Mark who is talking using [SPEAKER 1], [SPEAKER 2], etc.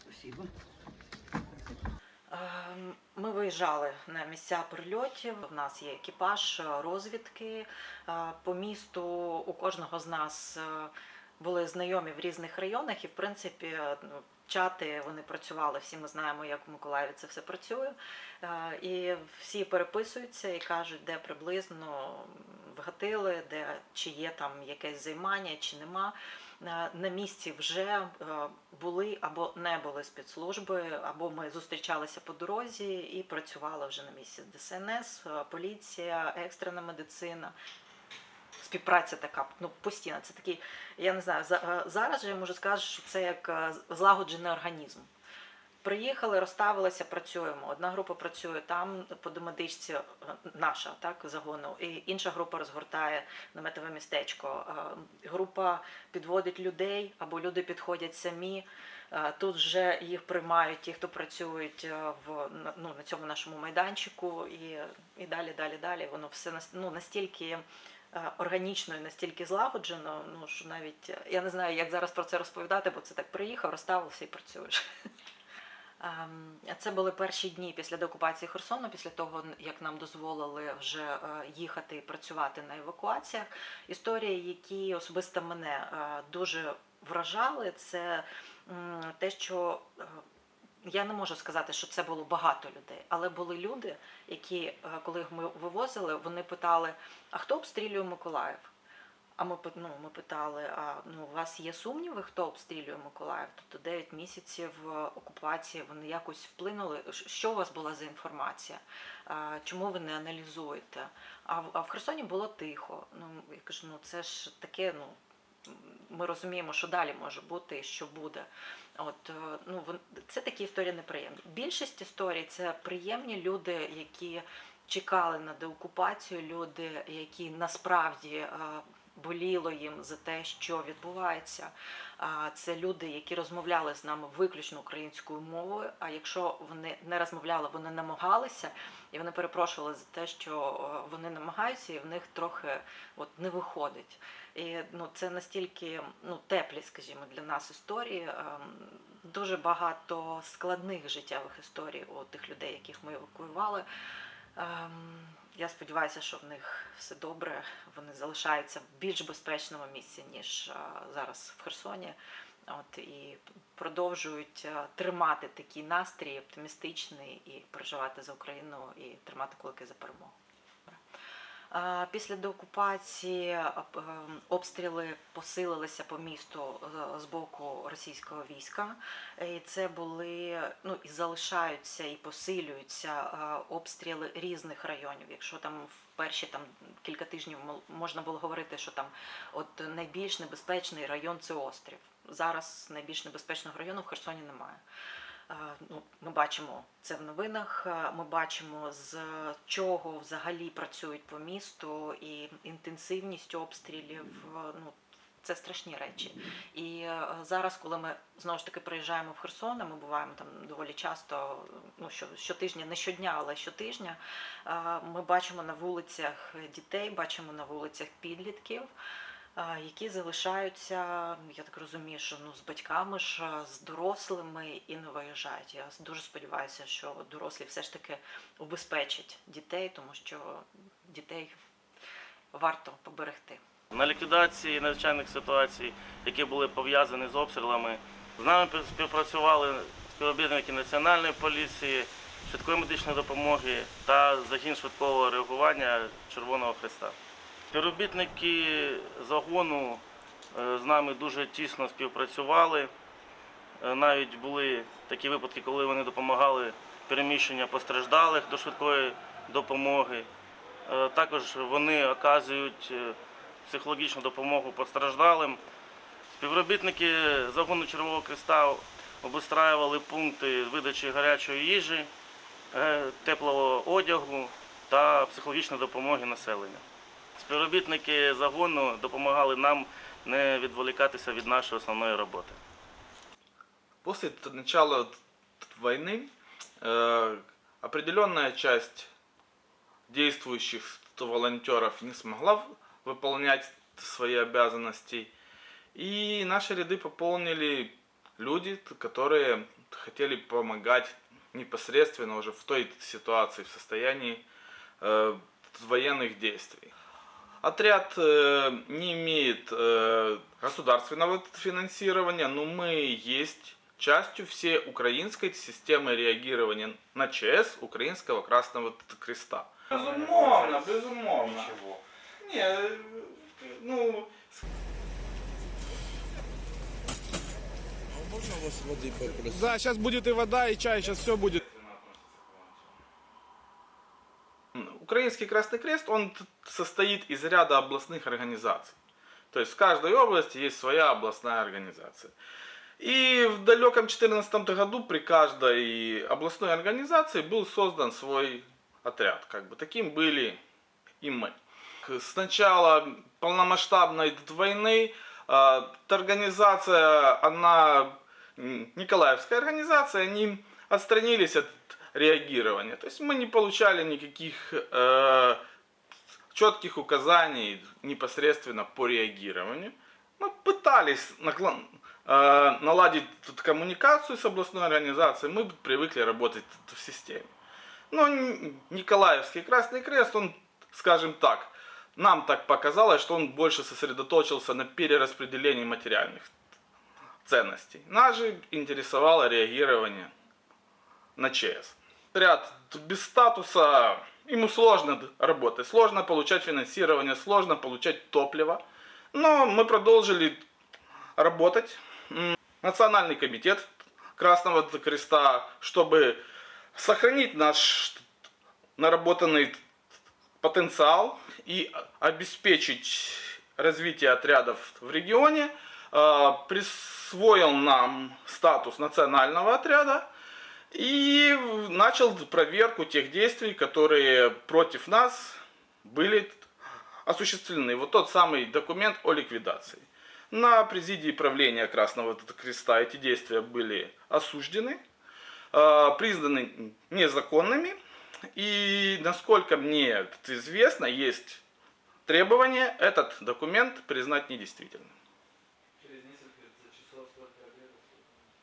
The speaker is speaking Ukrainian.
[SPEAKER 1] Спасибо.
[SPEAKER 2] Ем, Ми виїжджали на місця прильотів. У нас є екіпаж е, розвідки Е, по місту. У кожного з нас е, були знайомі в різних районах, і в принципі ну, чати вони працювали. Всі ми знаємо, як в Миколаєві це все працює. І всі переписуються і кажуть, де приблизно вгатили, де чи є там якесь займання, чи нема. Е, На місці вже е, були або не були спецслужби, або ми зустрічалися по дорозі і працювали вже на місці. ДСНС, е, поліція, екстрена медицина. Співпраця така ну постійна. Це такий, я не знаю, зараз я можу сказати, що це як злагоджений організм. Приїхали, розставилися, працюємо. Одна група працює там по домедичці, наша так загону, і інша група розгортає наметове містечко. Е, Група підводить людей або люди підходять самі. Е, Тут вже їх приймають ті, хто працюють е, в ну, на цьому нашому майданчику, і, і далі, далі, далі. Воно все ну, настільки органічно і настільки злагоджено. Ну що навіть я не знаю, як зараз про це розповідати, бо це так приїхав, розставився і працюєш. Ем, Це були перші дні після деокупації Херсону, після того, як нам дозволили вже е, їхати і працювати на евакуаціях. Історії, які особисто мене е, дуже вражали, це те, що е, я не можу сказати, що це було багато людей, але були люди, які, коли ми вивозили, вони питали: а хто обстрілює Миколаїв? А ми ну, ми питали: а ну у вас є сумніви, хто обстрілює Миколаїв? Тобто 9 місяців е, окупації вони якось вплинули. Що у вас була за інформація? А, Чому ви не аналізуєте? А в, а в Херсоні було тихо. Ну я кажу, ну це ж таке, ну. Ми розуміємо, що далі може бути і що буде. От е, ну це такі історії неприємні. Більшість історій це приємні люди, які чекали на деокупацію, люди, які насправді е, боліло їм за те, що відбувається. Це люди, які розмовляли з нами виключно українською мовою. А якщо вони не розмовляли, вони намагалися, і вони перепрошували за те, що вони намагаються, і в них трохи от не виходить. І ну це настільки ну теплі, скажімо, для нас історії. Ем, Дуже багато складних життєвих історій у тих людей, яких ми евакуювали. Ем, Я сподіваюся, що в них все добре. Вони залишаються в більш безпечному місці, ніж е, зараз в Херсоні. От і продовжують е, тримати такий настрій оптимістичний і переживати за Україну і тримати кулаки за перемогу. Після деокупації е, обстріли посилилися по місту е, з боку російського війська. І це були ну і залишаються і посилюються е, обстріли різних районів. Якщо там в перші там кілька тижнів можна було говорити, що там от найбільш небезпечний район це острів. Зараз найбільш небезпечного району в Херсоні немає. Е, Ну, ми бачимо це в новинах. е, Ми бачимо з чого взагалі працюють по місту і інтенсивність обстрілів. е, Ну це страшні речі. І зараз, коли ми знову ж таки приїжджаємо в Херсон, ми буваємо там доволі часто, ну що щотижня, не щодня, але щотижня. Ми бачимо на вулицях дітей, бачимо на вулицях підлітків. Які залишаються, я так розумію, що ну з батьками ж з дорослими і не виїжджають. Я дуже сподіваюся, що дорослі все ж таки убезпечать дітей, тому що дітей варто поберегти.
[SPEAKER 3] На ліквідації надзвичайних ситуацій, які були пов'язані з обстрілами, з нами співпрацювали співробітники Національної поліції, швидкої медичної допомоги та загін швидкого реагування Червоного Христа. Співробітники загону е, з нами дуже тісно співпрацювали. Е, Навіть були такі випадки, коли вони допомагали переміщення постраждалих до швидкої допомоги. Е, Також вони оказують психологічну допомогу постраждалим. Співробітники загону Червоного Креста обустраювали пункти видачі гарячої їжі, теплого одягу та психологічної допомоги населенню. Співробітники загону допомагали нам не відволікатися від нашої основної роботи.
[SPEAKER 4] После т- начала т- т- войны э, определенная часть действующих волонтеров не смогла в- выполнять свои обязанности. И наши ряды пополнили люди, т- которые хотели помогать непосредственно уже в той ситуации, в состоянии э, военных действий. Отряд э, не имеет э, государственного финансирования, но мы есть частью всей украинской системы реагирования на ЧС Украинского Красного Креста. Безумовно, безумовно. Не, э, ну,
[SPEAKER 5] Можно у вас воды попросить?
[SPEAKER 6] Да, сейчас будет и вода, и чай, сейчас все будет.
[SPEAKER 4] Украинский Красный Крест, он состоит из ряда областных организаций. То есть в каждой области есть своя областная организация. И в далеком 2014 году при каждой областной организации был создан свой отряд. Как бы таким были и мы. С начала полномасштабной войны э, организация, она Николаевская организация, они отстранились от реагирования. То есть мы не получали никаких э, четких указаний непосредственно по реагированию. Мы пытались накла- э, наладить тут коммуникацию с областной организацией, мы привыкли работать в системе. Но Николаевский Красный Крест, он, скажем так, нам так показалось, что он больше сосредоточился на перераспределении материальных ценностей. Нас же интересовало реагирование на ЧС. Ряд без статуса, ему сложно работать, сложно получать финансирование, сложно получать топливо. Но мы продолжили работать. Национальный комитет Красного Креста, чтобы сохранить наш наработанный потенциал и обеспечить развитие отрядов в регионе, э, присвоил нам статус национального отряда и начал проверку тех действий, которые против нас были осуществлены. Вот тот самый документ о ликвидации. На президии правления Красного Креста эти действия были осуждены, э, признаны незаконными. И насколько мне известно, есть требование этот документ признать недействительным.